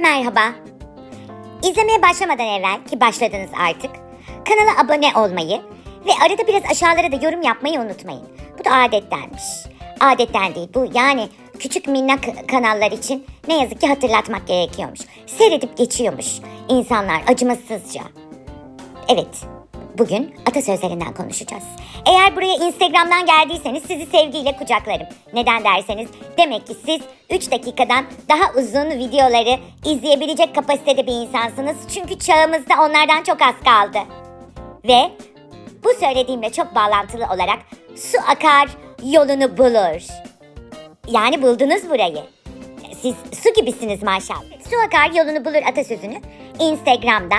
Merhaba. İzlemeye başlamadan evvel ki başladınız artık. Kanala abone olmayı ve arada biraz aşağılara da yorum yapmayı unutmayın. Bu da adettenmiş. Adetten değil bu yani küçük minnak kanallar için ne yazık ki hatırlatmak gerekiyormuş. Seyredip geçiyormuş insanlar acımasızca. Evet, bugün atasözlerinden konuşacağız. Eğer buraya Instagram'dan geldiyseniz sizi sevgiyle kucaklarım. Neden derseniz demek ki siz 3 dakikadan daha uzun videoları izleyebilecek kapasitede bir insansınız. Çünkü çağımızda onlardan çok az kaldı. Ve bu söylediğimle çok bağlantılı olarak su akar yolunu bulur. Yani buldunuz burayı. Siz su gibisiniz maşallah. Su akar yolunu bulur atasözünü Instagram'da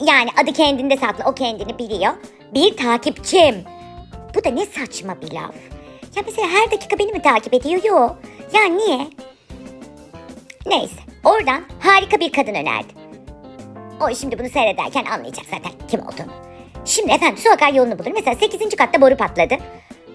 yani adı kendinde saklı o kendini biliyor. Bir takipçim. Bu da ne saçma bir laf. Ya mesela her dakika beni mi takip ediyor? Yok. Ya niye? Neyse oradan harika bir kadın önerdi. O şimdi bunu seyrederken anlayacak zaten kim olduğunu. Şimdi efendim su akar yolunu bulur. Mesela 8. katta boru patladı.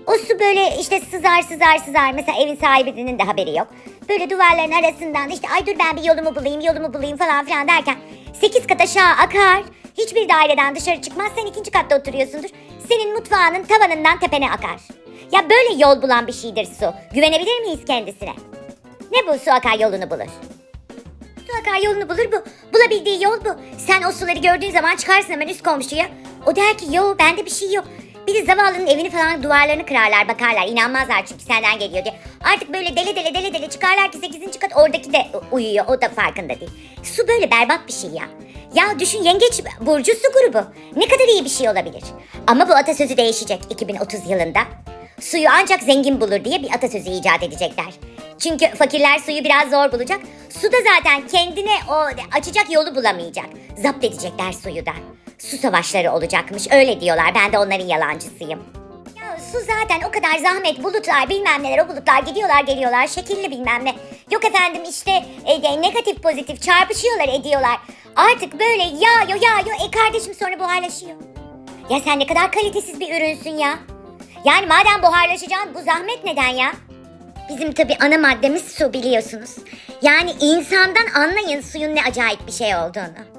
O su böyle işte sızar sızar sızar. Mesela evin sahibinin de haberi yok. Böyle duvarların arasından işte ay dur ben bir yolumu bulayım yolumu bulayım falan filan derken 8 kat aşağı akar. Hiçbir daireden dışarı çıkmaz. Sen ikinci katta oturuyorsundur. Senin mutfağının tavanından tepene akar. Ya böyle yol bulan bir şeydir su. Güvenebilir miyiz kendisine? Ne bu su akar yolunu bulur? Su akar yolunu bulur bu. Bulabildiği yol bu. Sen o suları gördüğün zaman çıkarsın hemen üst komşuya. O der ki yo bende bir şey yok. Bir de zavallının evini falan duvarlarını kırarlar bakarlar. İnanmazlar çünkü senden geliyor diye. Artık böyle dele dele dele dele çıkarlar ki 8. kat oradaki de uyuyor. O da farkında değil. Su böyle berbat bir şey ya. Ya düşün yengeç burcu su grubu. Ne kadar iyi bir şey olabilir. Ama bu atasözü değişecek 2030 yılında. Suyu ancak zengin bulur diye bir atasözü icat edecekler. Çünkü fakirler suyu biraz zor bulacak. Su da zaten kendine o açacak yolu bulamayacak. Zapt edecekler suyu da. Su savaşları olacakmış öyle diyorlar. Ben de onların yalancısıyım. Ya su zaten o kadar zahmet bulutlar bilmem neler o bulutlar gidiyorlar geliyorlar şekilli bilmem ne. Yok efendim işte e, negatif pozitif çarpışıyorlar ediyorlar. Artık böyle yağıyor yağıyor e kardeşim sonra buharlaşıyor. Ya sen ne kadar kalitesiz bir ürünsün ya. Yani madem buharlaşacaksın bu zahmet neden ya? Bizim tabi ana maddemiz su biliyorsunuz. Yani insandan anlayın suyun ne acayip bir şey olduğunu.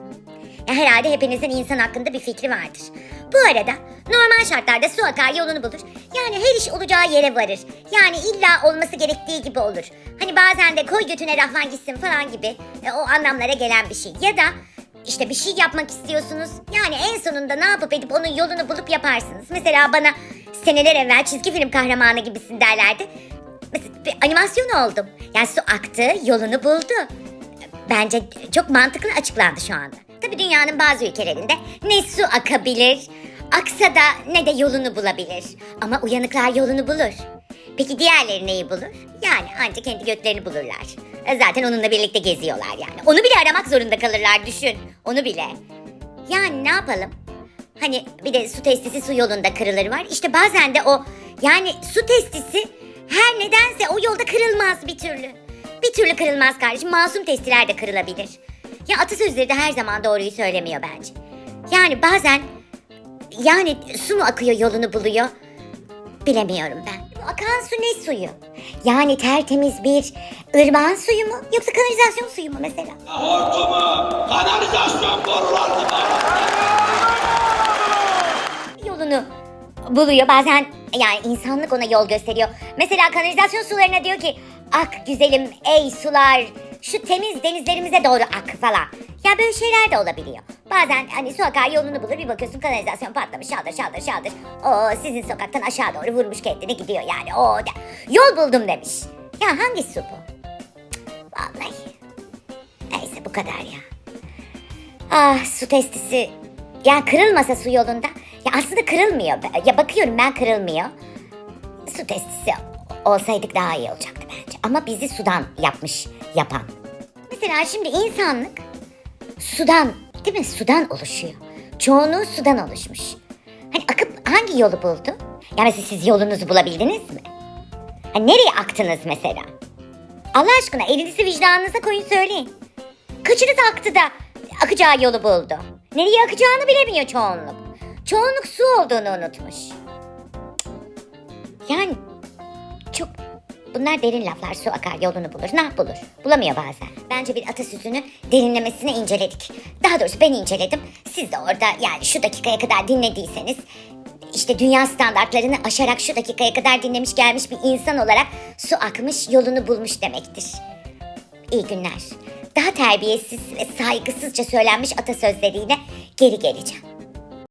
Ya herhalde hepinizin insan hakkında bir fikri vardır. Bu arada normal şartlarda su akar yolunu bulur. Yani her iş olacağı yere varır. Yani illa olması gerektiği gibi olur. Hani bazen de koy götüne rahvan gitsin falan gibi e, o anlamlara gelen bir şey. Ya da işte bir şey yapmak istiyorsunuz. Yani en sonunda ne yapıp edip onun yolunu bulup yaparsınız. Mesela bana seneler evvel çizgi film kahramanı gibisin derlerdi. Mesela bir animasyon oldum. Yani su aktı, yolunu buldu. Bence çok mantıklı açıklandı şu anda. Tabii dünyanın bazı ülkelerinde ne su akabilir, aksa da ne de yolunu bulabilir. Ama uyanıklar yolunu bulur. Peki diğerleri neyi bulur? Yani ancak kendi götlerini bulurlar. E Zaten onunla birlikte geziyorlar yani. Onu bile aramak zorunda kalırlar düşün. Onu bile. Yani ne yapalım? Hani bir de su testisi su yolunda kırılır var. İşte bazen de o yani su testisi her nedense o yolda kırılmaz bir türlü. Bir türlü kırılmaz kardeşim. Masum testiler de kırılabilir. Ya atasözleri de her zaman doğruyu söylemiyor bence. Yani bazen yani su mu akıyor yolunu buluyor? Bilemiyorum ben. Bu akan su ne suyu? Yani tertemiz bir ırmağın suyu mu? Yoksa kanalizasyon suyu mu mesela? Hortumu, kanalizasyon borularını yolunu buluyor. Bazen yani insanlık ona yol gösteriyor. Mesela kanalizasyon sularına diyor ki ak güzelim ey sular şu temiz denizlerimize doğru ak falan. Ya böyle şeyler de olabiliyor. Bazen hani su yolunu bulur bir bakıyorsun kanalizasyon patlamış şaldır şaldır şaldır. O sizin sokaktan aşağı doğru vurmuş kendini gidiyor yani. O da yol buldum demiş. Ya hangi su bu? Vallahi. Neyse bu kadar ya. Ah su testisi. Ya kırılmasa su yolunda. Ya aslında kırılmıyor. Ya bakıyorum ben kırılmıyor. Su testisi olsaydık daha iyi olacaktı bence. Ama bizi sudan yapmış yapan. Mesela şimdi insanlık sudan değil mi? Sudan oluşuyor. Çoğunluğu sudan oluşmuş. Hani akıp hangi yolu buldu? Ya mesela siz yolunuzu bulabildiniz mi? Hani nereye aktınız mesela? Allah aşkına elinizi vicdanınıza koyun söyleyin. Kaçınız aktı da akacağı yolu buldu? Nereye akacağını bilemiyor çoğunluk. Çoğunluk su olduğunu unutmuş. Yani çok Bunlar derin laflar su akar yolunu bulur. Ne bulur? Bulamıyor bazen. Bence bir atasözünü derinlemesine inceledik. Daha doğrusu ben inceledim. Siz de orada yani şu dakikaya kadar dinlediyseniz işte dünya standartlarını aşarak şu dakikaya kadar dinlemiş gelmiş bir insan olarak su akmış yolunu bulmuş demektir. İyi günler. Daha terbiyesiz ve saygısızca söylenmiş atasözleriyle geri geleceğim.